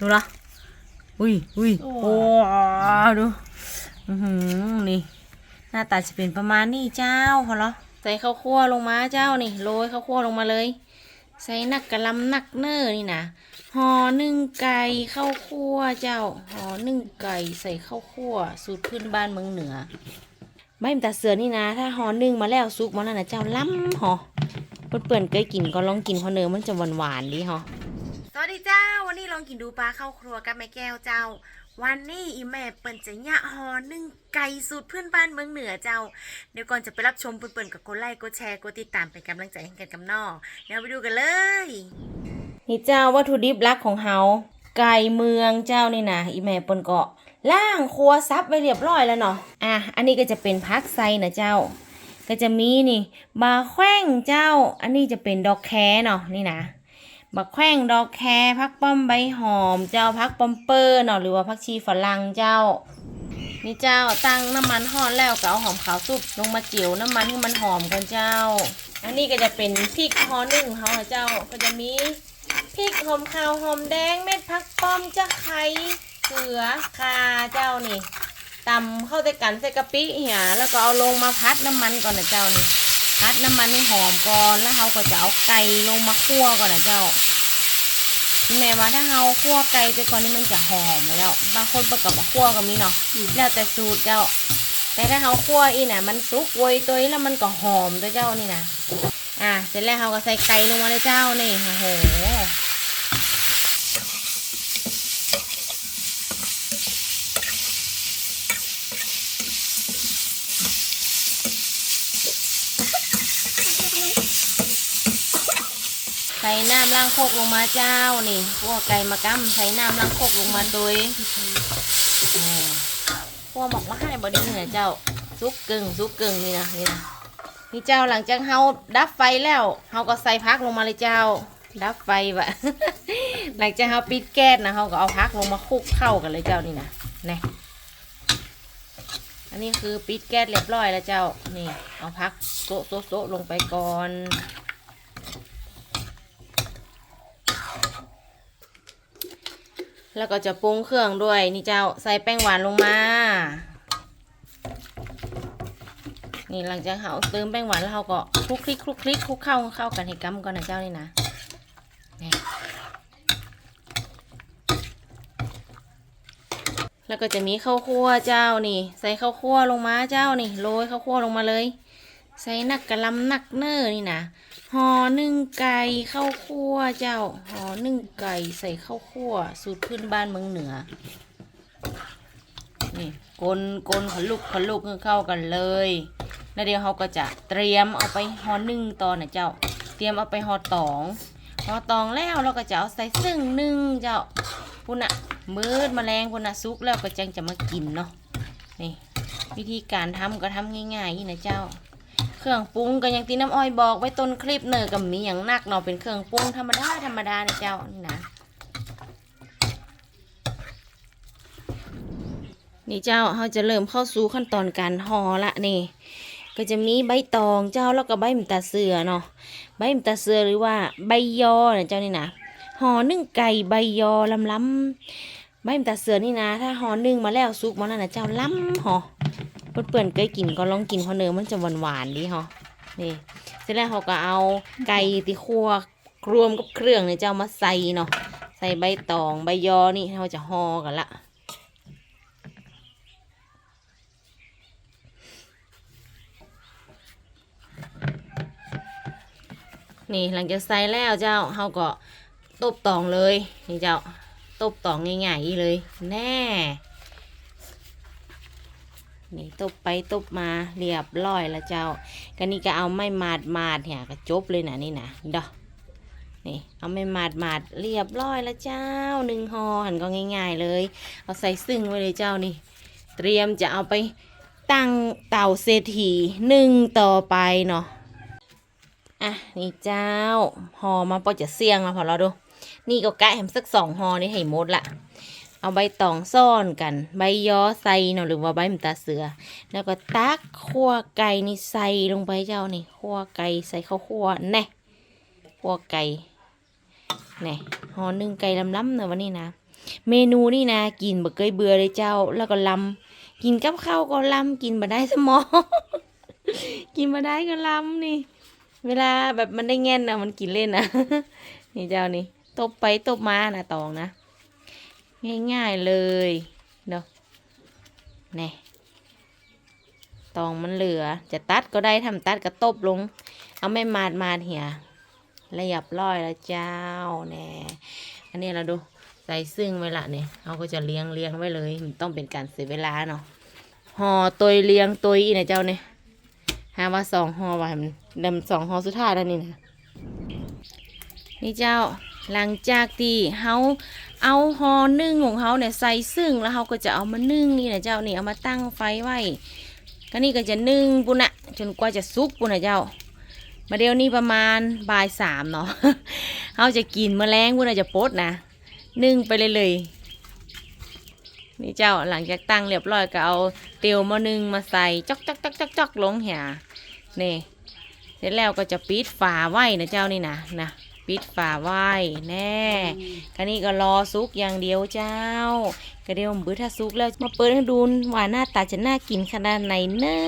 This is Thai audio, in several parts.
ดูละอุ้ยอุ้ยโอ้ดูอือหือนี่ หน้าตาจะเป็นประมาณนี้เจ้าพอเหรอใส่ข้าวคั่วลงมาเจ้านี่โรยข้าวคั่วลงมาเลย ใส่นักกะลำนักเนอร์นี่นะห่อนึ่งไก่ข้าวคั่วเจ้าห่อนึ่งไก่ใส่ข้าวคั่วสูตรพื้นบ้านเมืองเหนือใบมตาเสือนี่นะ ถ้าห่อนึ่งมาแล้วซุกมาแล้วนะเจ้าล้ำห่อเปื่อนๆเคยกินก็ลองกินเพราะเนื้อมันจะหวานๆดีห่อ สวัสดีเจ้า วันนี้ลองกินดูปลาเข้าครัวกับแม่แก้วเจ้า วันนี้อีแม่เปิ่นจะยะฮอนึ่งไก่สูตรเพื่อนบ้านเมืองเหนือเจ้า เดี๋ยวก่อนจะไปรับชมเปิ่นๆกับกดไลค์กดแชร์กดติดตามเป็นกำลังใจให้กันกับน้อเดี๋ยวไปดูกันเลย นี่เจ้าวัตถุดิบหลักของเฮาไก่เมืองเจ้านี่นะอีแม่เปิ่นก็ล่างครัวซับไว้เรียบร้อยแล้วเนาะอะอันนี้ก็จะเป็นพักไซนะเจ้า ก็จะมีนี่บาแข้งเจ้า อันนี้จะเป็นดอกแคเนาะนี่นะ บักแข้งดอกแคพักป้อมใบหอม เจ้าพักป้อมเปอร์เนาะหรือว่าพักชีฝรั่งเจ้า นี่เจ้าตั้งน้ำมันหอนแล้วก็เอาหอมขาวสุบลงมาเจียวน้ำมันให้มันหอมกันเจ้า อันนี้ก็จะเป็นพริกหอนึ่งเขาเจ้าก็จะมีพริกหอมขาวหอมแดงเม็ดพักป้อมจะไข่เกลือคาเจ้านี่ตำเข้าใส่กันใส่กะปิเหี่ยแล้วก็เอาลงมาพัดน้ำมันก่อนนะเจ้านี่ พัดน้ำมันให้หอมก่อนแล้วเราก็จะเอาไก่ลงมาคั่วก่อนนะเจ้าแม่ว่าถ้าเราคั่วไก่ไปก่อนนี่มันจะหอมแล้ว บางคนประกอบกับคั่วก็มีเนาะแล้วแต่สูตรเจ้า แต่ถ้าเราคั่วอีน่ะ มันสุกโวยตัวนี้แล้วมันก็หอมตัวเจ้านี่นะอะเสร็จแล้วเราก็ใส่ไก่ลงมาเลยเจ้านี่โอ้โห ใส่น้ำล้างโคกลงมาเจ้านี่คั่วไก่มากั้มใส่น้ำล้างโคกลงมาโดยอ่าคั่วหมกมาให้บอดี้เหนือเจ้าซุกกึ่งซุกกึ่งนี่นะนี่นะนี่เจ้าหลังจากเฮาดับไฟแล้วเฮาก็ใส่พักลงมาเลยเจ้า ดับไฟบะหลังจากเฮาปิดแก๊สนะเฮาก็เอาพักลงมาคลุกเข้ากันเลยเจ้านี่นะนี่อันนี้คือปิดแก๊สเรียบร้อยแล้วเจ้านี่เอาพักโซโซะโซะลงไปก่อน แล้วก็จะปรุงเครื่องด้วย นี่เจ้าใส่แป้งหวานลงมา นี่หลังจากเขาเติมแป้งหวานแล้วเขาก็คลุกคลิกคลุกคลิกคลุกเข้าเข้ากันให้กัมก่อนนะเจ้านี่นะนี่แล้วก็จะมีข้าวคั่วเจ้านี่ ใส่ข้าวคั่วลงมาเจ้านี่โรยข้าวคั่วลงมาเลย ใส่นักกะลำนักเนอร์นี่นะห่อนึ่งไก่ข้าวคั่วเจ้าห่อนึ่งไก่ใส่ข้าวคั่ว สูตรพื้นบ้านเมืองเหนือ นี่กลกลขลุกขลุกให้เข้ากันเลยแล้วเดี๋ยวเราก็จะเตรียมเอาไปห่อนึ่งตอนนะเจ้า เตรียมเอาไปห่อตองห่อตองแล้วเราก็จะเอาใส่ซึ่งนึ่งเจ้าพุ่นอะมืดมแมลงพุ่นอะซุกแล้วก็จังจะมากินเนาะนี่วิธีการทำก็ทำง่ายๆนี่นะเจ้า เครื่องปรุงก็อย่างที่น้ำอ้อยบอกไว้ต้นคลิปเนอะกับมีอย่างนักเนาะเป็นเครื่องปรุงธรรมดาธรรมดานะเจ้านี่นะนี่เจ้าเขาจะเริ่มเข้าสู่ขั้นตอนการห่อละนี่ ก็จะมีใบตองเจ้าแล้วก็ใบมตาเสือเนาะใบมตาเสือหรือว่าใบยอนะเจ้านี่นะห่อนึ่งไก่ใบยอลำล้ำๆใบมตาเสือนี่นะ ถ้าห่อนึ่งมาแล้วซุกมาแล้วนะเจ้าล้ำห่อ เปื่อนๆเคยกินก็ลองกินเพราะเนื้อมันจะหวานๆดีห่อนี่เสร็จแล้วเขาก็เอาไก่ที่คั่วรวมกับเครื่องเนี่ยเจ้ามาใส่เนาะใส่ใบตองใบยอนี่เราจะห่อกันละนี่หลังจากใส่แล้วเจ้าเขาก็ตบตองเลยนี่เจ้าตบตองง่ายๆเลย แน่ นี่ตบไปตบมาเรียบร้อยแล้วเจ้ากันนี่ก็เอาไม้มาดมาดเนี่ยก็จบเลยนะนี่นะเด้อนี่เอาไม้มาดมาดเรียบร้อยแล้วเจ้าหนึ่งห่อหันก็ง่าย ๆเลย เอาใส่ซึ่งไว้เลยเจ้านี่ เตรียมจะเอาไปตั้งเตาเศรษฐีหนึ่งต่อไปเนาะอะนี่เจ้าห่อมาพอจะเสี่ยงมาพอเราดู นี่ก็กะแหมสักสองห่อนี่ให้หมดละ เอาใบตองซ่อนกัน ใบยอใส่เนาะหรือว่าใบมตาเสือ แล้วก็ตักขั่วไก่นี่ใส่ลงไปเจ้านี่ขั่วไก่ใส่ข้าวขั่วแน่ขั่วไก่แน่ห่อนึ่งไก่ล้ำๆเนอะวันนี้นะ เมนูนี่นะกินบ่เคยเบื่อเลยเจ้า แล้วก็ลำกินกับข้าวก็ลำกินบ่ได้สมองกินบ่ได้ก็ลำนี่ เวลาแบบมันได้แง่นนะมันกินเล่นนะนี่เจ้านี่ตบไปตบมานะตองนะ ง่ายๆเลยเนาะแน่ตองมันเหลือ จะตัดก็ได้ทำตัดก็ตบลง เอาไม่มาดมาดเหียระยับร้อยแล้วเจ้าแน่อันนี้เราดูใส่ซึ่งไว้ละเนี่ยเราก็จะเลี้ยงเลี้ยงไว้เลยมันต้องเป็นการเสียเวลาเนาะห่อตัวเลี้ยงตัวอีนะเจ้าเนี่ยหาว่าสองห่อว่ามันดำสองห่อสุดท้ายแล้วนี่นะนี่เจ้า หลังจากที่เฮาเอาห่อนึ่งของเฮาเนี่ยใส่ซึ่งแล้วเฮาก็จะเอามานึ่งนี่นะเจ้านี่เอามาตั้งไฟไว้ก็นี่ก็จะนึ่งปุ่นอะจนกว่าจะสุกปุ่นะเจ้า มาเดี๋ยวนี้ประมาณบ่ายสามเนาะเขาจะกินมแมลงปุ่นอะจะปดนะนึ่งไปเลยเลยนี่เจ้าหลังจากตั้งเรียบร้อยก็เอาเตียวมานึ่งมาใส่จอกจอกจอกจอกจอกลงเหี่ยนี่เสร็จแล้วก็จะปิดฝาไว้นะเจ้านี่นะนะ ปิดฝาไว้แน่ก็นี่ก็รอสุกอย่างเดียวเจ้าก็เดี๋ยวผมบื้อถ้าซุกแล้วมาเปิดให้ดูว่าหน้าตาจะน่ากินขนาดไหนเนอ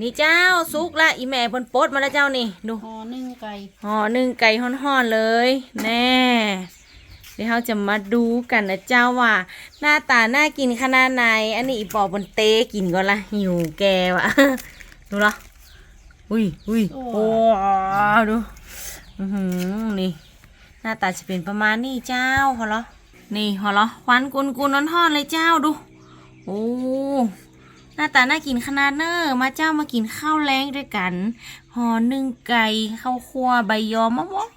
นี่เจ้าซุกละอีแม่เพิ่นโปดมาแล้วเจ้านี่ดูห่อนึ่งไก่ห่อหนึ่งไก่ห่อนๆเลย แน่เดี๋ยวเราจะมาดูกันนะเจ้าว่า หน้าตาน่ากินขนาดไหน อันนี้อีปอบนเตกินก่อนละหิวแกวะดูเหรออุ้ยอุ้ยโอ้ดู อือหือนี่ หน้าตาจะเป็นประมาณนี้เจ้าพอเหรอนี่พอเหรอควันกุนกุนนอนทอนเลยเจ้าดู โอ้หน้าตาน่ากินขนาดเนอมาเจ้ามากินข้าวแรงด้วยกันห่อหนึ่งไก่ข้าวคั่วใบยอมะม่วง